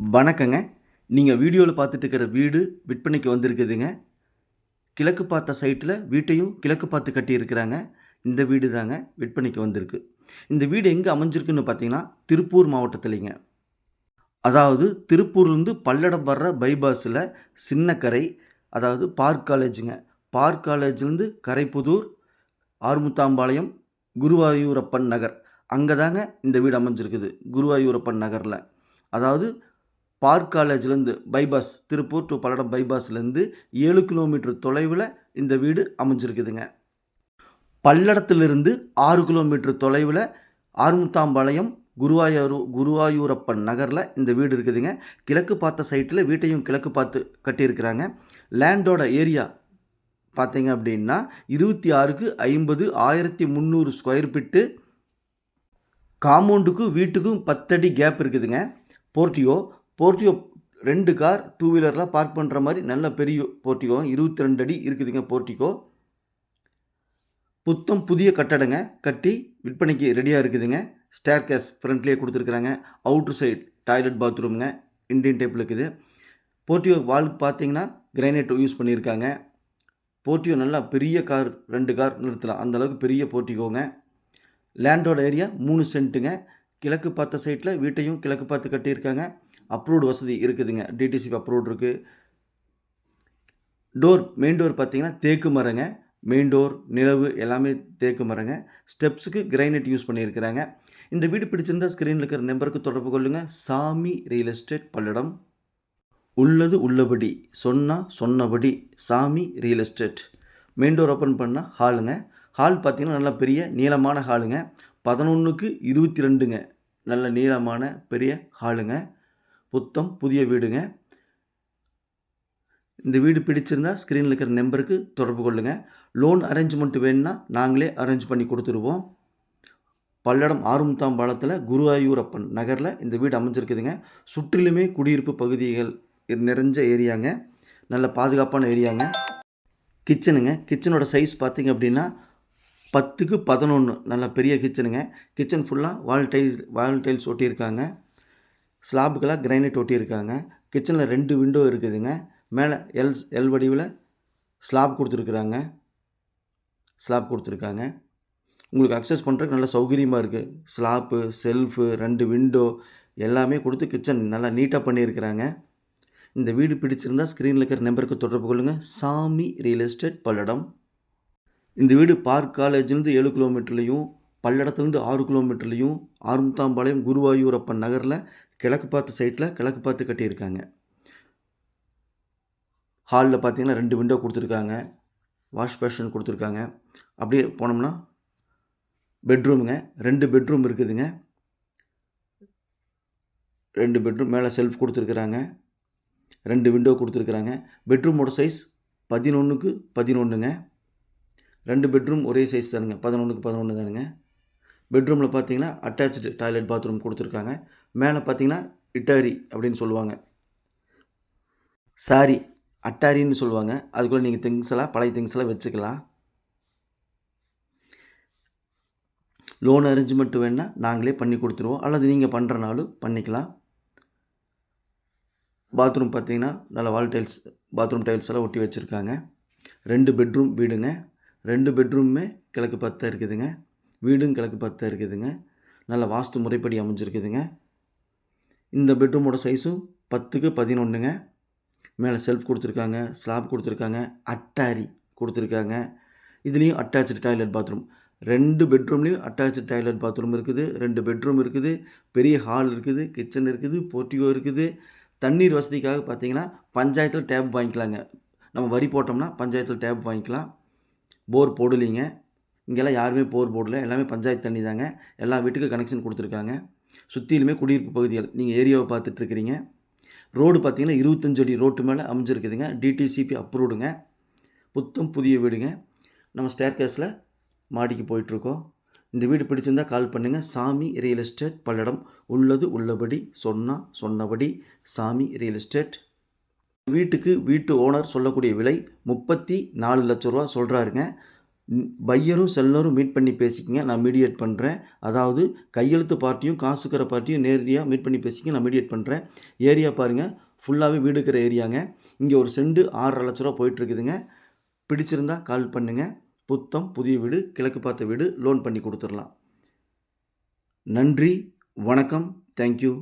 வணக்கங்க. நீங்கள் வீடியோவில் பார்த்துட்டு இருக்கிற வீடு விற்பனைக்கு வந்திருக்குதுங்க. கிழக்கு பார்த்த சைட்டில் வீட்டையும் கிழக்கு பார்த்து கட்டியிருக்கிறாங்க. இந்த வீடு தாங்க விற்பனைக்கு வந்திருக்கு. இந்த வீடு எங்கே அமைஞ்சிருக்குன்னு பார்த்தீங்கன்னா திருப்பூர் மாவட்டத்துலேங்க. அதாவது திருப்பூர்லேருந்து பல்லடம் வர்ற பைபாஸில் சின்னக்கரை அதாவது பார்க் காலேஜுங்க. பார்க் காலேஜ்லேருந்து கரைப்புதூர் ஆறுமுத்தாம்பாளையம் குருவாயூரப்பன் நகர். அங்கே தாங்க இந்த வீடு அமைஞ்சிருக்குது குருவாயூரப்பன் நகரில். அதாவது பார்க் காலேஜ்லேருந்து பைபாஸ் திருப்பூர் டு பல்லடம் பைபாஸ்லேருந்து ஏழு கிலோமீட்டர் தொலைவில் இந்த வீடு அமைஞ்சிருக்குதுங்க. பல்லடத்திலிருந்து ஆறு கிலோமீட்டர் தொலைவில் ஆறுமுத்தாம்பாளையம் குருவாயூர் குருவாயூரப்பன் நகரில் இந்த வீடு இருக்குதுங்க. கிழக்கு பார்த்த சைட்டில் வீட்டையும் கிழக்கு பார்த்து கட்டியிருக்கிறாங்க. லேண்டோட ஏரியா பார்த்தீங்க அப்படின்னா இருபத்தி ஆறுக்கு ஐம்பது ஆயிரத்தி முந்நூறு ஸ்கொயர் ஃபீட்டு. காம்பவுண்டுக்கும் வீட்டுக்கும் பத்தடி கேப் இருக்குதுங்க. போர்ட்டியோ போர்ட்டியோ ரெண்டு கார் டூ வீலர்லாம் பார்க் பண்ணுற மாதிரி நல்ல பெரிய போர்ட்டிகோ இருபத்தி ரெண்டு அடி இருக்குதுங்க போர்ட்டிகோ புத்தம் புதிய கட்டடங்க கட்டி விற்பனைக்கு ரெடியாக இருக்குதுங்க. ஸ்டேர் கேஸ் ஃப்ரண்ட்லேயே கொடுத்துருக்குறாங்க. அவுட்ரு சைடு டாய்லெட் பாத்ரூமுங்க இந்தியன் டைப்பில் இருக்குது. போர்ட்டியோ வால்க்கு பார்த்தீங்கன்னா கிரைனைட் யூஸ் பண்ணியிருக்காங்க. போர்ட்டியோ நல்லா பெரிய கார் ரெண்டு கார் நிறுத்தலாம். அந்த அளவுக்கு பெரிய போர்ட்டிகோங்க. லேண்டோட ஏரியா மூணு சென்ட்டுங்க கிழக்கு பார்த்த சைட்டில் வீட்டையும் கிழக்கு பார்த்து கட்டியிருக்காங்க. அப்ரூவ்டு வசதி இருக்குதுங்க. டிடிசிபி அப்ரூவ்டு இருக்குது டோர் மெயின் டோர் பார்த்தீங்கன்னா தேக்கு மரங்க மெயின் டோர் நிலவு எல்லாமே தேக்கு மரங்க. ஸ்டெப்ஸுக்கு கிரைனைட் யூஸ் பண்ணியிருக்கிறாங்க. இந்த வீடு பிடிச்சிருந்தா ஸ்க்ரீனில் இருக்கிற நம்பருக்கு தொடர்பு கொள்ளுங்கள் சாமி ரியல் எஸ்டேட் பல்லடம். உள்ளது உள்ளபடி சொன்னால் சொன்னபடி சாமி real estate main door open பண்ணால் ஹாலுங்க ஹால் பார்த்திங்கன்னா நல்லா பெரிய நீளமான ஹாலுங்க பதினொன்றுக்கு இருபத்தி ரெண்டுங்க. நல்ல நீளமான பெரிய ஹாலுங்க புத்தம் புதிய வீடுங்க. இந்த வீடு பிடிச்சிருந்தா ஸ்க்ரீனில் இருக்கிற நம்பருக்கு தொடர்பு கொள்ளுங்கள் லோன் அரேஞ்ச்மெண்ட் வேணும்னா நாங்களே அரேஞ்ச் பண்ணி கொடுத்துருவோம். பல்லடம் ஆறுமுத்தாம் பாலத்தில் குருவாயூரப்பன் நகரில் இந்த வீடு அமைஞ்சிருக்குதுங்க. சுற்றிலுமே குடியிருப்பு பகுதிகள் நிறைஞ்ச ஏரியாங்க. நல்ல பாதுகாப்பான ஏரியாங்க. கிச்சனுங்க கிச்சனோட சைஸ் பார்த்தீங்க அப்படின்னா பத்துக்கு பதினொன்று நல்ல பெரிய கிச்சனுங்க கிச்சன் ஃபுல்லாக வால் டைல்ஸ் வால் டைல்ஸ் ஒட்டியிருக்காங்க. ஸ்லாபுக்கெல்லாம் கிரைனைட் ஒட்டியிருக்காங்க. கிச்சனில் ரெண்டு விண்டோ இருக்குதுங்க. மேலே எல் எல் வடிவில் ஸ்லாப் கொடுத்துருக்குறாங்க. ஸ்லாப் கொடுத்துருக்காங்க. உங்களுக்கு அக்சஸ் பண்ணுறதுக்கு நல்ல சௌகரியமாக இருக்குது ஸ்லாப்பு செல்ஃபு ரெண்டு விண்டோ எல்லாமே கொடுத்து கிச்சன் நல்லா நீட்டாக பண்ணியிருக்கிறாங்க. இந்த வீடு பிடிச்சிருந்தா ஸ்க்ரீனில் இருக்கிற நம்பருக்கு தொடர்பு கொள்ளுங்கள் சாமி ரியல் எஸ்டேட் பல்லடம். இந்த வீடு பார்க் காலேஜ்லேருந்து ஏழு கிலோமீட்டர்லேயும் பல்லடத்துலேருந்து ஆறு கிலோமீட்டர்லேயும் ஆறுமுத்தாம்பாளையம் குருவாயூரப்பன் நகரில் கிழக்கு பார்த்த சைட்டில் கிழக்கு பார்த்து கட்டியிருக்காங்க. ஹாலில் பார்த்தீங்கன்னா ரெண்டு விண்டோ கொடுத்துருக்காங்க. வாஷ் பேஷன் கொடுத்துருக்காங்க. அப்படியே போனோம்னா பெட்ரூமுங்க ரெண்டு பெட்ரூம் இருக்குதுங்க. ரெண்டு பெட்ரூம் மேலே செல்ஃப் கொடுத்துருக்குறாங்க. ரெண்டு விண்டோ கொடுத்துருக்குறாங்க. பெட்ரூமோட சைஸ் பதினொன்றுக்கு பதினொன்றுங்க ரெண்டு பெட்ரூம் ஒரே சைஸ் தானுங்க. பதினொன்றுக்கு பதினொன்று தானுங்க. பெட்ரூமில் பார்த்தீங்கன்னா அட்டாச்சு டாய்லெட் பாத்ரூம் கொடுத்துருக்காங்க. மேலே பார்த்தீங்கன்னா இட்டாரி அப்படின்னு சொல்லுவாங்க. சாரி அட்டாரின்னு சொல்லுவாங்க. அதுக்குள்ளே நீங்கள் திங்ஸ் எல்லாம் பழைய திங்ஸ் எல்லாம் வச்சுக்கலாம். லோன் அரேஞ்ச்மெண்ட் வேணால் நாங்களே பண்ணி கொடுத்துருவோம். அல்லது நீங்கள் பண்ணுறனாலும் பண்ணிக்கலாம். பாத்ரூம் பார்த்தீங்கன்னா நல்ல வால் டைல்ஸ் பாத்ரூம் டைல்ஸ் எல்லாம் ஒட்டி வச்சுருக்காங்க. ரெண்டு பெட்ரூம் வீடுங்க. ரெண்டு பெட்ரூமுமே கிழக்கு பார்த்து இருக்குதுங்க. வீடும் கிழக்கு பார்த்து இருக்குதுங்க. நல்ல வாஸ்து முறைப்படி அமைஞ்சிருக்குதுங்க. இந்த பெட்ரூமோட சைஸும் பத்துக்கு பதினொன்றுங்க மேலே செல்ஃப் கொடுத்துருக்காங்க ஸ்லாப் கொடுத்துருக்காங்க அட்டாரி கொடுத்துருக்காங்க. இதுலேயும் அட்டாச்சு டாய்லெட் பாத்ரூம் ரெண்டு பெட்ரூம்லேயும் அட்டாச்சு டாய்லெட் பாத்ரூம் இருக்குது ரெண்டு பெட்ரூம் இருக்குது பெரிய ஹால் இருக்குது கிச்சன் இருக்குது போர்ட்டிகோ இருக்குது. தண்ணீர் வசதிக்காக பார்த்தீங்கன்னா பஞ்சாயத்தில் டேப் வாங்கிக்கலாங்க. நம்ம வரி போட்டோம்னா பஞ்சாயத்தில் டேப் வாங்கிக்கலாம். போர் போடலிங்க. இங்கெல்லாம் யாருமே போர் போடல. எல்லாமே பஞ்சாயத்து தண்ணி தாங்க. எல்லா வீட்டுக்கும் கனெக்ஷன் கொடுத்துருக்காங்க. சுற்றிலுமே குடியிருப்பு பகுதிகள். நீங்கள் ஏரியாவை பார்த்துட்ருக்கிறீங்க. ரோடு பார்த்தீங்கன்னா இருபத்தஞ்சு அடி ரோட்டு மேலே அமைஞ்சிருக்குதுங்க. டிடிசிபி அப்ரூவ்டுங்க புத்தம் புதிய வீடுங்க. நம்ம ஸ்டேர் கேஸில் மாடிக்கு போயிட்டுருக்கோம் இந்த வீடு பிடிச்சிருந்தா கால் பண்ணுங்கள் சாமி ரியல் எஸ்டேட் பல்லடம். உள்ளது உள்ளபடி சொன்னால் சொன்னபடி சாமி ரியல் எஸ்டேட் வீட்டுக்கு வீட்டு ஓனர் சொல்லக்கூடிய விலை முப்பத்தி நாலு லட்ச ரூபா சொல்கிறாருங்க பையரும் செல்லரும் மீட் பண்ணி பேசிக்கங்க நான் மீடியேட் பண்ணுறேன் அதாவது கையெழுத்து பார்ட்டியும் காசுக்கிற பார்ட்டியும் நேரடியாக மீட் பண்ணி பேசிக்க நான் மீடியேட் பண்ணுறேன் ஏரியா பாருங்கள் ஃபுல்லாகவே வீடு இருக்கிற ஏரியாங்க. இங்கே ஒரு செண்டு ஆறரை லட்ச ரூபா போயிட்டுருக்குதுங்க. பிடிச்சிருந்தா கால் பண்ணுங்கள் புத்தம் புதிய வீடு கிழக்கு பார்த்த வீடு லோன் பண்ணி கொடுத்துடலாம். நன்றி வணக்கம் தேங்க்யூ